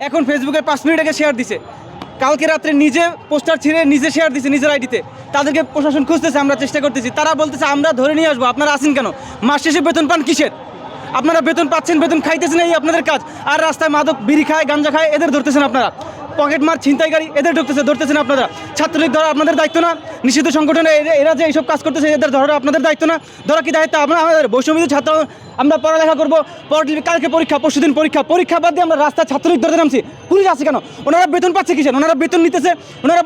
এখন ফেসবুকে পাঁচ মিনিট আগে শেয়ার দিছে। কালকে রাত্রে নিজে পোস্টার ছিঁড়ে নিজে শেয়ার দিছে নিজের আইডিতে তাদেরকে প্রশাসন খুঁজতেছে, আমরা চেষ্টা করতেছি। তারা বলতেছে, আমরা ধরে নিয়ে আসব। আপনারা আসেন কেন? মাস শেষে বেতন পান কিসের? আপনারা বেতন পাচ্ছেন, বেতন খাইতেছেন এই আপনাদের কাজ। আর রাস্তায় মাদক, বিড়ি খায়, গাঞ্জা খায়, এদের ধরতেছেন আপনারা। পকেট মার ছিনতাইকারী এদের ঢুকতেছে, ধরতেছেন আপনারা। ছাত্রলীগ ধরা আপনাদের দায়িত্ব না। নিষিদ্ধ সংগঠনে এরা- যে এইসব কাজ করতেছে, এদের ধরা আপনাদের দায়িত্ব না। ধরা কি দায়িত্ব? আমরা আমাদের বৈষম্য ছাত্র আমরা পড়ালেখা করব, পরদিন কালকে পরীক্ষা, পরশুদিন পরীক্ষা পরীক্ষা বাদ দিয়ে আমরা রাস্তায় ছাত্রলীগ ধরতে নামছি। পুলিশ আছে কেন? ওনারা বেতন পাচ্ছে কিসের? ওনারা বেতন নিতেছে, ওনারা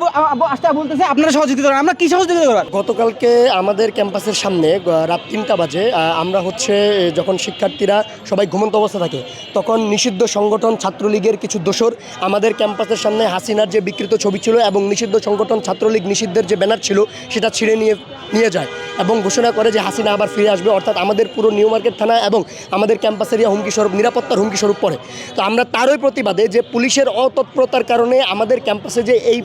আসতে বলতেছে, আপনারা সহযোগিতা করেন। আমরা কি সহযোগিতা করার? গতকালকে আমাদের ক্যাম্পাসের সামনে রাত তিনটা বাজে আমরা হচ্ছে যখন শিক্ষার্থীরা সবাই ঘুমন্ত অবস্থা থাকে, তখন নিষিদ্ধ সংগঠন ছাত্রলীগের কিছু দোসর আমাদের ক্যাম্পাসের সামনে হাসিনার যে বিকৃত ছবি ছিল এবং নিষিদ্ধ সংগঠন ছাত্রলীগ নিষিদ্ধের যে ব্যানার ছিল, সেটা ছিঁড়ে নিয়ে নিয়ে যায় এবং ঘোষণা করে যে হাসিনা আবার ফিরে আসবে। অর্থাৎ আমাদের পুরো নিউ মার্কেট থানা এবং আমাদের ক্যাম্পাস এরিয়া হুমকি স্বরূপ, নিরাপত্তার হুমকি স্বরূপ পড়ে। তো আমরা তারই প্রতিবাদে যে পুলিশের অতৎপরতার কারণে আমাদের ক্যাম্পাসে যে এই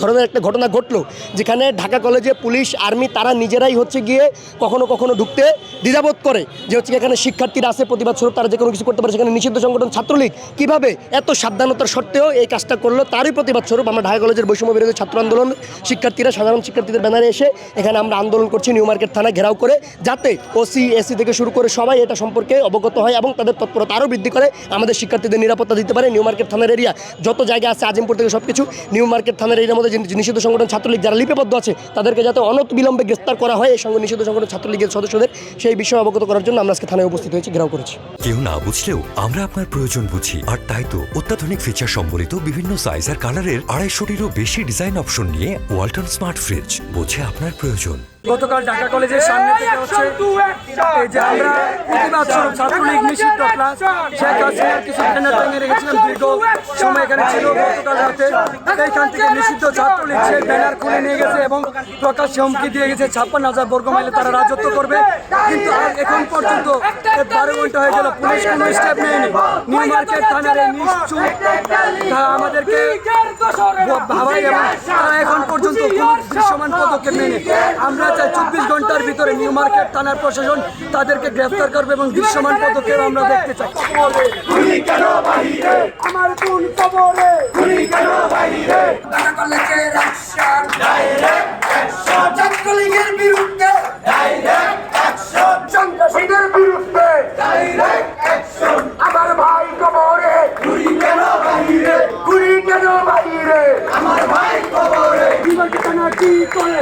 ধরনের একটা ঘটনা ঘটলো, যেখানে ঢাকা কলেজে পুলিশ, আর্মি তারা নিজেরাই হচ্ছে গিয়ে কখনো কখনো ঢুকতে দ্বিধাবোধ করে যে হচ্ছে এখানে শিক্ষার্থীরা আছে, প্রতিবাদ স্বরূপ তারা যে কোনো কিছু করতে পারে, সেখানে নিষিদ্ধ সংগঠন, ছাত্রলীগ কীভাবে এত সাবধানতার সত্ত্বেও এই কাজটা করল, তারই প্রতিবাদ স্বরূপ আমরা ঢাকা কলেজের বৈষম্য বিরোধী ছাত্র আন্দোলন শিক্ষার্থীরা, সাধারণ শিক্ষার্থীদের ব্যানারে এসে এখানে আমরা আন্দোলন করছি নিউ মার্কেট থানা ঘেরাও করে, যাতে ওসি এসি থেকে শুরু করে সবাই এটা সম্পর্কে অবগত হয় এবং তাদের তৎপরতা আরও বৃদ্ধি করে। আমাদের শিক্ষার্থীদের নিরাপত্তা দিতে পারে। নিউ মার্কেট থানার এরিয়া, যত জায়গা আছে, আজিমপুর থেকে সব কিছু নিউ মার্কেট থানার এরিয়ার মধ্যে নিষিদ্ধ সংগঠন ছাত্রলীগ যারা লিপিবদ্ধ আছে, তাদেরকে যাতে অনত বিলম্বে গ্রেফতার করা হয়, এই সঙ্গে নিষিদ্ধ সংগঠন ছাত্রলীগের সদস্যদের, সেই বিষয়ে অবগত করার জন্য আমরা আজকে থানায় উপস্থিত হয়েছি, ঘেরাও করেছি। কেউ না বুঝলেও আমরা আপনার প্রয়োজন বুঝি। আর তাই তো অত্যাধুনিক ফিচার সম্বলিত বিভিন্ন সাইজ আর কালারের আড়াইশোটিরও বেশি ডিজাইন অপশন নিয়ে ওয়ালটন স্মার্ট ফ্রিজ বোঝে আপনার প্রয়োজন। গতকাল ঢাকা কলেজের সামনে থেকে হচ্ছে এই যে আমরা প্রতিবাদ স্বরূপ ছাত্রলীগ নিষিদ্ধ প্লাস শেখ হাসিনার কিছু ব্যানার টাঙিয়ে রেখেছিলাম দীর্ঘ সময় এখানে ছিল গতকাল রাতে। এইখান থেকে নিষিদ্ধ ছাত্রলীগ সেই ব্যানার খুলে নিয়ে গেছে এবং প্রকাশ্যে হুমকি দিয়ে গেছে ছাপ্পান্ন হাজার বর্গ মাইলে তারা রাজত্ব করবে। কিন্তু আর এখন পর্যন্ত বারো ঘণ্টা হয়ে গেল পুলিশ কোনো স্টেপ নেয়নি। নিউ মার্কেট থানার এই নিশ্চুপ আমাদেরকে ভাবাই পদক্ষেপ নেয়নি আমরা চাই চব্বিশ ঘণ্টার ভিতরে নিউ মার্কেট থানার প্রশাসন তাদেরকে গ্রেফতার করবে এবং দৃশ্যমান পদক্ষেপ আমরা দেখতে চাই। আমার কোন খবরে? কি করে?